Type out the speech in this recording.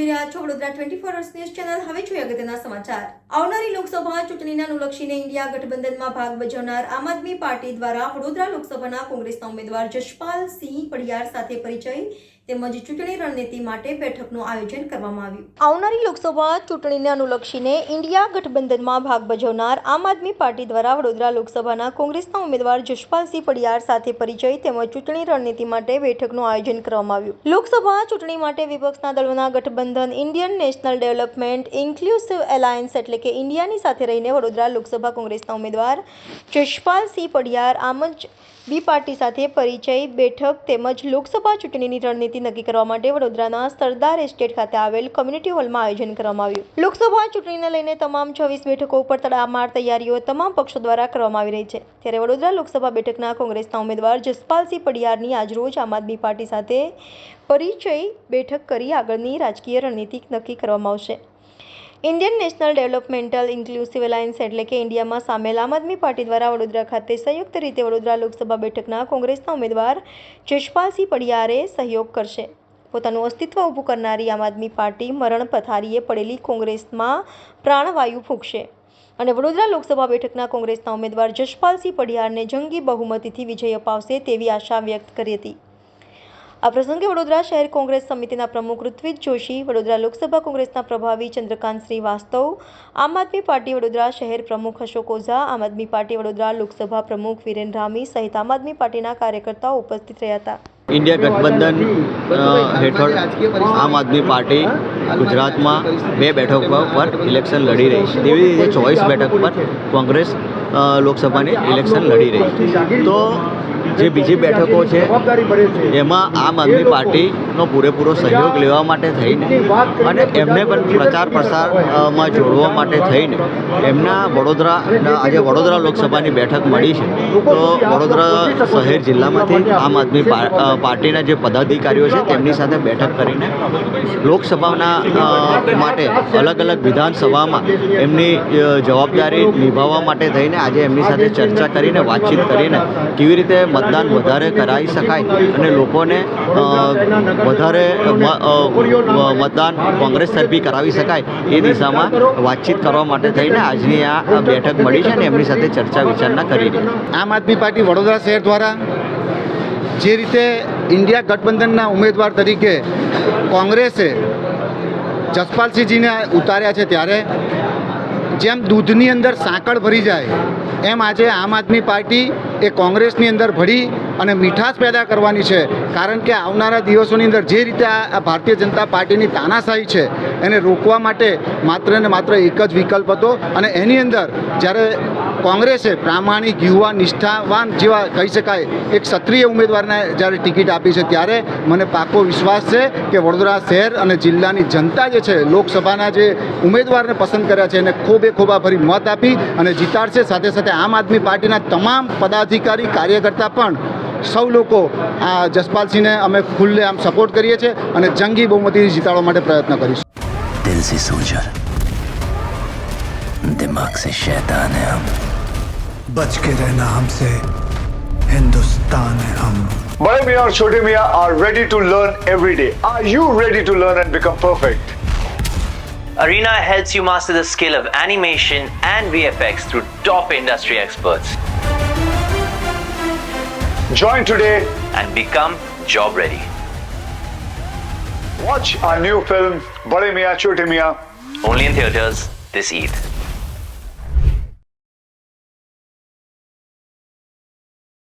જોઈ રહ્યા છો Vadodara twenty four news channel હવે જોઈએ અગત્યના સમાચાર. આવનારી લોકસભા ચૂંટણીના અનુલક્ષીને ઇન્ડિયા ગઠબંધનમાં ભાગ ભજવનાર આમ આદમી પાર્ટી દ્વારા વડોદરા લોકસભાના કોંગ્રેસના ઉમેદવાર જશપાલ સિંહ પડિયાર સાથે પરિચય તેમજ ચૂંટણી રણનીતિ માટે બેઠકનું આયોજન કરવામાં આવ્યું. આવનારી લોકસભા ચૂંટણીને અનુલક્ષીને ઇન્ડિયા ગઠબંધનમાં ભાગ ભજવનાર આમ આદમી પાર્ટી દ્વારા વડોદરા લોકસભાના કોંગ્રેસના ઉમેદવાર જશપાલસિંહ પડિયાર સાથે પરિચય તેમજ ચૂંટણી રણનીતિ માટે બેઠકનું આયોજન કરવામાં આવ્યું. લોકસભા ચૂંટણી માટે વિપક્ષના દળોના ગઠબંધન, Indian national development, inclusive alliance એટલે કે ઇન્ડિયાની સાથે રહીને વડોદરા લોકસભા કોંગ્રેસના ઉમેદવાર જશપાલસિંહ પડિયાર આમ જ બી પાર્ટી સાથે પરિચય, બેઠક તેમજ લોકસભા ચૂંટણીની રણનીતિ નક્કી કરવા માટે વડોદરાના સરદાર એસ્ટેટ ખાતે આવેલ કમ્યુનિટી હોલમાં આયોજન કરવામાં આવ્યું. લોકસભા ચૂંટણીને લઈને તમામ છવ્વીસ બેઠકો ઉપર તડામાર તૈયારીઓ તમામ પક્ષો દ્વારા કરવામાં આવી રહી છે. ત્યારે વડોદરા લોકસભા બેઠકના કોંગ્રેસના ઉમેદવાર જસપાલસિંહ પડિયારની આજરોજ આમ આદમી પાર્ટી સાથે પરિચય બેઠક કરી આગળની રાજકીય રણનીતિ નક્કી કરવામાં આવશે. Indian national developmental inclusive alliance એટલે કે ઇન્ડિયામાં સામેલ આમ આદમી પાર્ટી દ્વારા વડોદરા ખાતે સંયુક્ત રીતે વડોદરા લોકસભા બેઠકના કોંગ્રેસના ઉમેદવાર જશપાલસિંહ પડિયારે સહયોગ કરશે. પોતાનું અસ્તિત્વ ઊભું કરનારી આમ આદમી પાર્ટી મરણ પથારીએ પડેલી કોંગ્રેસમાં પ્રાણવાયુ ફૂંકશે. અને વડોદરા લોકસભા બેઠકના કોંગ્રેસના ઉમેદવાર જશપાલસિંહ પડિયારને જંગી બહુમતીથી વિજય અપાવશે તેવી આશા વ્યક્ત કરી હતી. આ પ્રસંગે વડોદરા શહેર કોંગ્રેસ સમિતિના પ્રમુખ ઋત્વિજ જોશી, વડોદરા લોકસભા કોંગ્રેસના પ્રભાવી ચંદ્રકાંત શ્રીવાસ્તવ, આમ આદમી પાર્ટી વડોદરા શહેર પ્રમુખ અશોક ઓઝા, આમ આદમી પાર્ટી વડોદરા લોકસભા પ્રમુખ વિરેન રામી સહિત આમ આદમી પાર્ટીના કાર્યકર્તાઓ ઉપસ્થિત રહ્યા હતા. ઇન્ડિયા ગઠબંધન હેઠળ આમ આદમી પાર્ટી ગુજરાતમાં બે બેઠકો પર ઇલેક્શન લડી રહી છે. તેવી રીતે ચોવીસ બેઠક પર કોંગ્રેસ લોકસભાની ઇલેક્શન લડી રહી છે. તો જે બીજી બેઠકો છે એમાં આમ આદમી પાર્ટીનો પૂરેપૂરો સહયોગ લેવા માટે થઈને અને એમને પણ પ્રચાર પ્રસારમાં જોડવા માટે થઈને એમના વડોદરા, આજે વડોદરા લોકસભાની બેઠક મળી છે. તો વડોદરા શહેર જિલ્લામાંથી આમ આદમી પાર્ટીના જે પદાધિકારીઓ છે તેમની સાથે બેઠક કરીને લોકસભાના માટે અલગ અલગ વિધાનસભામાં એમની જવાબદારી નિભાવવા માટે થઈને આજે એમની સાથે ચર્ચા કરીને, વાતચીત કરીને કેવી રીતે મતદાન વધારે કરાવી શકાય અને લોકોને વધારે મતદાન કોંગ્રેસ તરફી કરાવી શકાય એ દિશામાં વાતચીત કરવા માટે થઈને આજની આ બેઠક મળી છે અને એમની સાથે ચર્ચા વિચારણા કરી છે. આમ આદમી પાર્ટી વડોદરા શહેર દ્વારા જે રીતે ઇન્ડિયા ગઠબંધનના ઉમેદવાર તરીકે કોંગ્રેસે જસપાલસિંહજીને ઉતાર્યા છે ત્યારે જેમ દૂધની અંદર સાંકળ ભરી જાય, એમ આજે આમ આદમી પાર્ટી એ કોંગ્રેસની અંદર ભળી અને મીઠાશ પેદા કરવાની છે કારણ કે આવનારા દિવસોની અંદર જે રીતે આ ભારતીય જનતા પાર્ટીની તાનાશાહી છે, એને રોકવા માટે માત્ર ને માત્ર એક જ વિકલ્પ હતો અને એની અંદર જ્યારે કોંગ્રેસે પ્રામાણિક, યુવા, નિષ્ઠાવાન જેવા કહી શકાય, એક ક્ષત્રિય ઉમેદવારને જ્યારે ટિકિટ આપી છે, ત્યારે મને પાકો વિશ્વાસ છે કે વડોદરા શહેર અને જિલ્લાની જનતા જે છે, લોકસભાના જે ઉમેદવારને પસંદ કર્યા છે, એને ખૂબે ખૂબા ભરી મત આપી અને જીતાડશે. સાથે સાથે આમ આદમી પાર્ટીના તમામ પદાધિકારી, કાર્યકર્તા પણ સૌ લોકો આ જસપાલસિંહને અમે ખુલ્લે આમ સપોર્ટ કરીએ છીએ અને જંગી બહુમતીથી જીતાડવા માટે પ્રયત્ન કરીશું दिल से सोचा दिमाग से शैतान है हम बच के रहना हमसे हिंदुस्तान है हम Bade Mian or Chote Mian are ready to learn every day. Are you ready to learn and become perfect? Arena helps you master the skill of animation and VFX through top industry experts Join today. and become job ready. Watch our new film Bade Mian Chote Mian Only in theaters this Eid.